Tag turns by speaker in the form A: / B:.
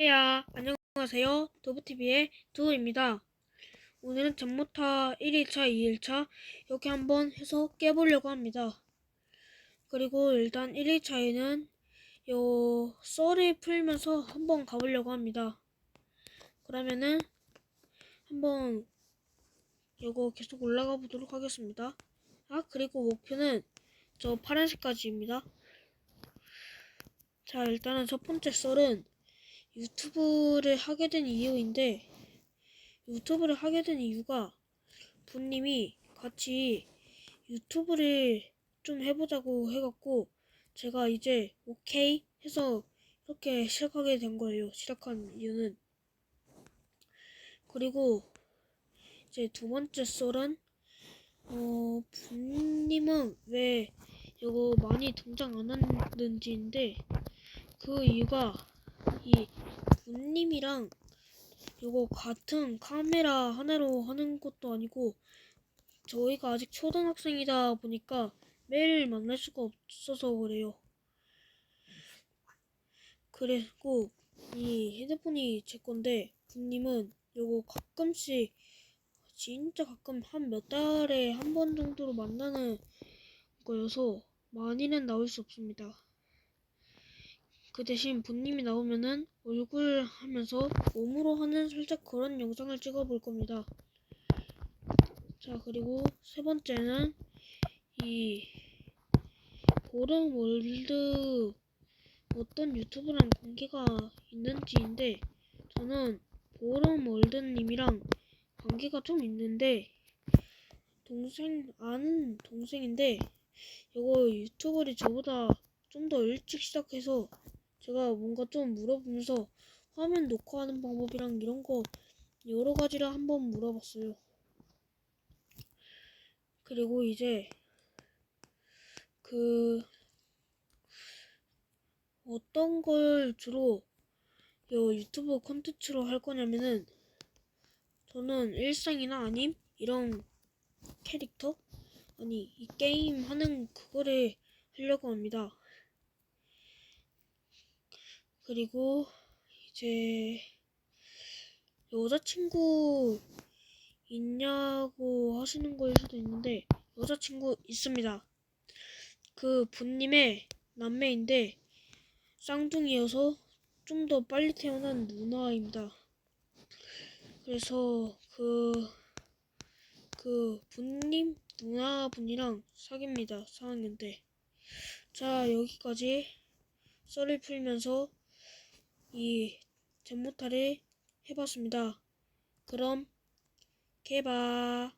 A: 야, 안녕하세요. 도브TV의 두우입니다. 오늘은 전모타 1일차, 2일차 이렇게 한번 해서 깨보려고 합니다. 그리고 일단 1일차에는 요 썰을 풀면서 한번 가보려고 합니다. 그러면은 한번 요거 계속 올라가 보도록 하겠습니다. 아, 그리고 목표는 저 파란색까지입니다. 자, 일단은 첫 번째 썰은 유튜브를 하게 된 이유인데 유튜브를 하게 된 이유가 부님이 같이 유튜브를 좀 해보자고 해갖고 제가 이제 오케이 해서 이렇게 시작하게 된 거예요. 시작한 이유는 그리고 이제 두 번째 썰은 어 부님은 왜 이거 많이 등장 안 하는지인데 그 이유가 이 부님이랑 이거 같은 카메라 하나로 하는 것도 아니고 저희가 아직 초등학생이다 보니까 매일 만날 수가 없어서 그래요. 그리고 이 핸드폰이 제 건데 부님은 이거 가끔씩 진짜 가끔 한 몇 달에 한 번 정도로 만나는 거여서 많이는 나올 수 없습니다. 그 대신 부님이 나오면은 얼굴 하면서 몸으로 하는 살짝 그런 영상을 찍어 볼 겁니다. 자, 그리고 세 번째는 이 보름 월드 어떤 유튜브랑 관계가 있는지인데 저는 보름 월드님이랑 관계가 좀 있는데 동생 아는 동생인데 이거 유튜브를 저보다 좀 더 일찍 시작해서 제가 뭔가 좀 물어보면서 화면 녹화하는 방법이랑 이런 거 여러 가지를 한번 물어봤어요. 그리고 이제 그 어떤 걸 주로 요 유튜브 콘텐츠로 할 거냐면은 저는 일상이나 아님 이런 캐릭터 아니 이 게임 하는 그거를 하려고 합니다. 그리고 이제 여자친구 있냐고 하시는 거일 수도 있는데 여자친구 있습니다. 그 부님의 남매인데 쌍둥이여서 좀 더 빨리 태어난 누나입니다. 그래서 그, 그 부님 누나분이랑 사귀입니다. 4학년 때. 자, 여기까지 썰을 풀면서 이 젠모타를 해봤습니다. 그럼 개바